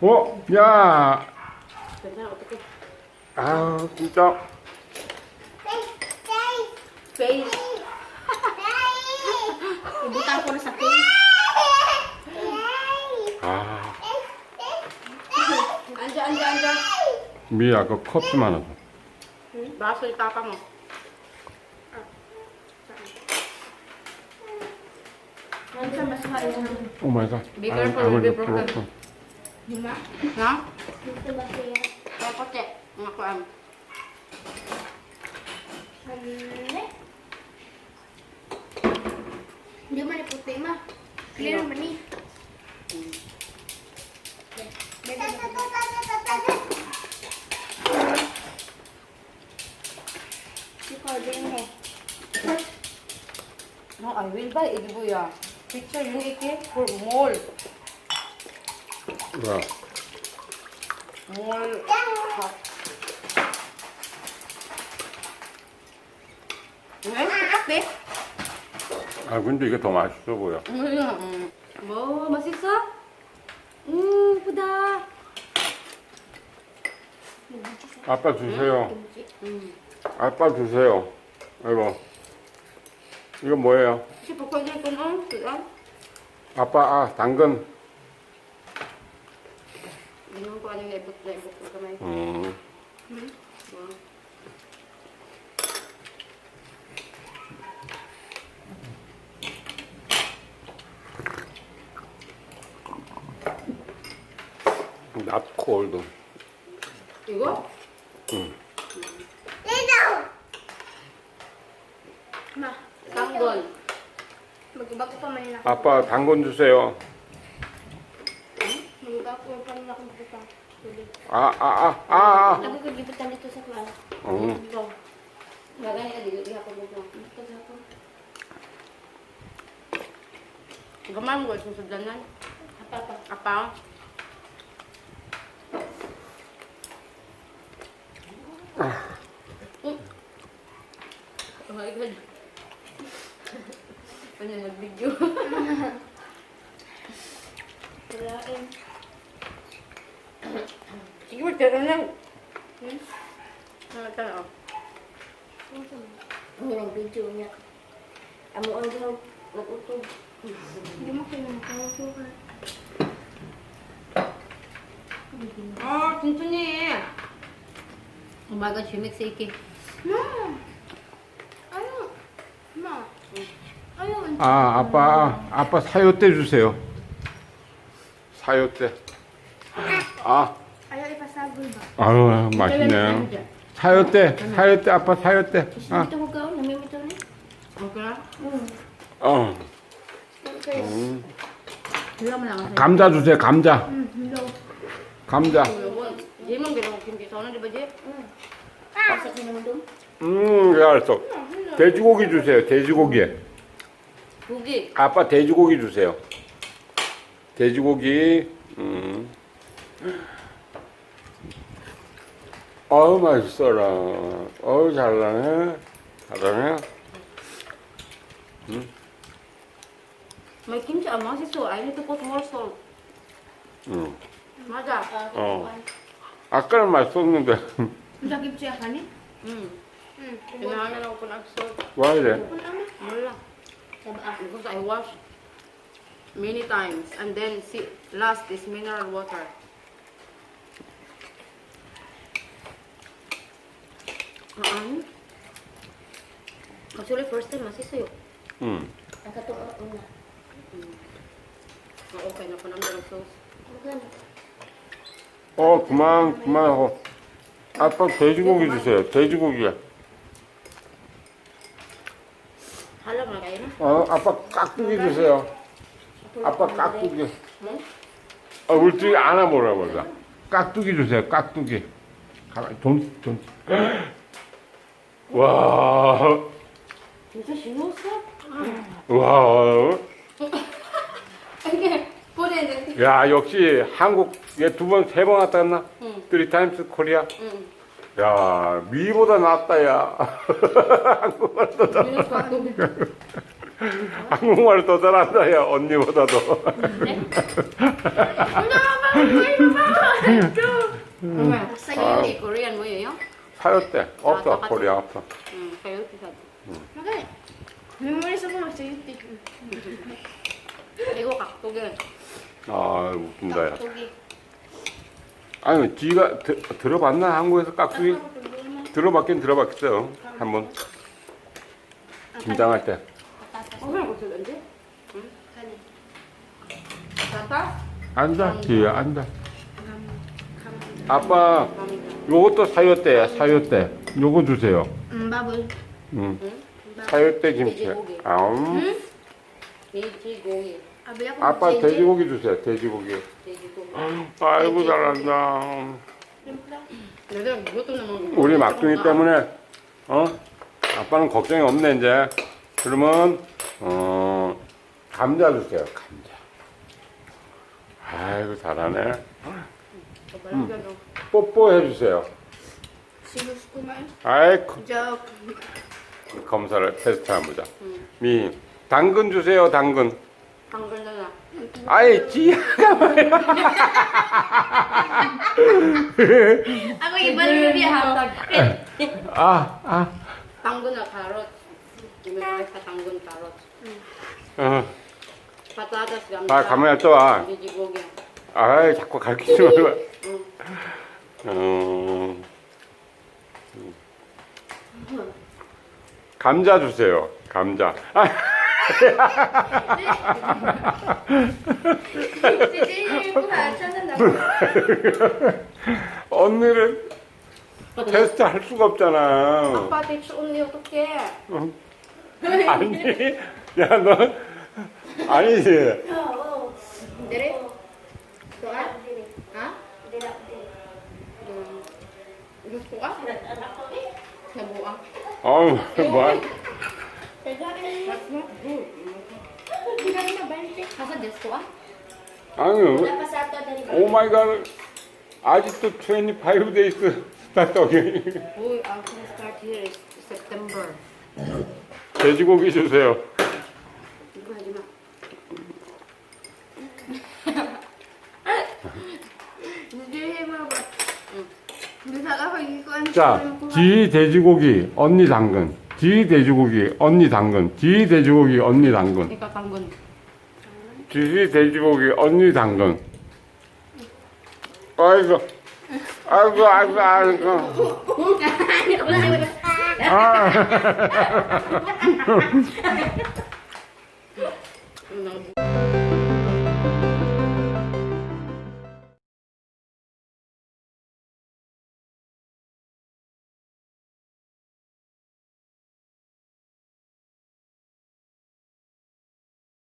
어? 야! 괜찮아 아, 진짜. face ibutan ko na sa face 아, anja anja anja 미야, 그컵 baso itapa mo Anja, mas maayos. 오 마이 갓. Be 아, careful, 아, will Di ba? No? Dito ba siya? Kapote. Mga kuan. Hindi. Hindi man iputi ma. Clear man ni. Eh. Eh. No, I will buy it, Buya. Picture yung ike for mall. 뭐야? Mall. Eh, kape? 아, 근데 이게 더 맛있어 보여. Mm. Mo, masisa? Mm, puda. 아빠 주세요. Mm. 아빠 주세요. 이거. 이거 뭐예요? Kasi pagpagay ko noon, tuan. 아빠, 아, 당근. Ganun ko ano yung naibot na ibot ko kamay. 음. Wow. Not cold. Igo? 응. Tanggol. magbago pa man na. 아빠 당근 주세요. Puta. 아, 아, 아, 아, 아. Ako kagibutan dito sa kwan. 응. Dito. Gagani ka dito, ihapon mo ito. Dito sa ako. Gamay mo ko itong sudlanan. Apa pa? Apaw. Mm. Oh my God. Ano nag-video? Hmm? Oh. Ang yung video niya. Amo ang daw nag-utog. Hindi mo kinakawa 아, 진순이. Oh? Ma! Ano man? 아, 아빠, 아빠 사요대 주세요. 사요대. 아, Ayaw ipasagol ba? 아유, 맛있네. 사요대, 사요대, 아빠 사요대. Gusto 아, dito ko gawin? Namimito ni? Okay na? 어. 음. 감자 주세요, 감자. Hmm. 감자. Hmm. 음, 예, 알았어. 돼지고기 주세요, 돼지고기. Pugi. 아빠 돼지고기 주세요. 돼지고기. 음. 어우 맛있어라. 어우 잘나네. 잘하네. May kimchi ang mga siso. I need to put more salt. 음. Maja. 어. 아까는 맛있었는데 kanin? Mm. Hmm. Kailangan ako ng salt. 왜 이래? Saba. Because I wash many times. And then see, last is mineral water. Ano? Actually, first time masisayo. 음. Ang katuwa una. Oh, okay na po ng sauce. Magkano? 어 그만 그만하고. 아빠 돼지고기 주세요. 돼지고기. Halam na kayo na. 어 아빠 깍두기 주세요. 아빠 깍두기. Hmm? 아 울지 않아 보라고 그래. 깍두기 주세요. 깍두기. 가만 돈 돈. 와. Ito sinusa. 와. It in. 야 역시 한국 두번 세 번 왔다 갔나? 응. 쓰리 타임스 코리아. Mm. 야 미보다 낫다 야. 한국말도 더. Minus pa. 한국말 더 잘한다, 야, 언니보다도. 엄마, 사유티 코리안 뭐예요? 사였대. 없어. 코리아 없어. 응, 사유티 사. Okay. Memories ako mag-sayuti. 이거 각도게. 아, 웃긴다, 야. 각도기. 아니, 지가 드, 들어봤나? 한국에서 깍두기? 들어봤긴 들어봤겠어요. 한 번. 김장할 때. 엄마 이거 들었는데? 응? 따따? 앉아, 뒤에 앉아. 아빠, 요것도 사요대야, 사요대. 요거 주세요. Mm, bubble. 응. 사요대 김치. 돼지고기. 아, 음. 돼지고기. Ako 아빠. 돼지고기 주세요, 돼지고기. 돼지고기. 아이고, 잘한다. 내가 이것도 너무 우리 막둥이 때문에, 어? 아빠는 걱정이 없네, 이제. 그러면, 어, 감자 주세요, 감자. 아이고, 잘하네. 뽀뽀해 주세요. Kumain. 아이고, Joke. 검사를 테스트 해보자. 미, 당근 주세요, 당근. 당근잖아. 아이, 지하가 뭐야. Ako iba rin yung 아, 아. 당근과 carrot. 이메라이카 당근 carrot. 어. patatas 감자. 아, 가만히 또 와. 돼지고기. 아이, 자꾸 가르치지 말고. 응. 어. 감자 주세요. 감자. 아. 언니를 테스트 할 수가 없잖아. 아빠 대추 언니 어떡해? 아니, 야, 너, 아니지. Dire? Doa? 뭐야. 아니, ba? 오 마이 갓. 아직도 25 데이스 스타트업이. Uy, our start here is September. 돼지고기 주세요. 이거 하지 마. Hindi yung mabante. Hindi sa ako yung kuha. 자, 지 돼지고기, 언니 당근. 지 돼지고기, 언니 당근. 지 돼지고기, 언니 당근. 이거 당근. 지 돼지고기, 언니 당근. 아이고, 아이고, 아이고, 아이고. 아.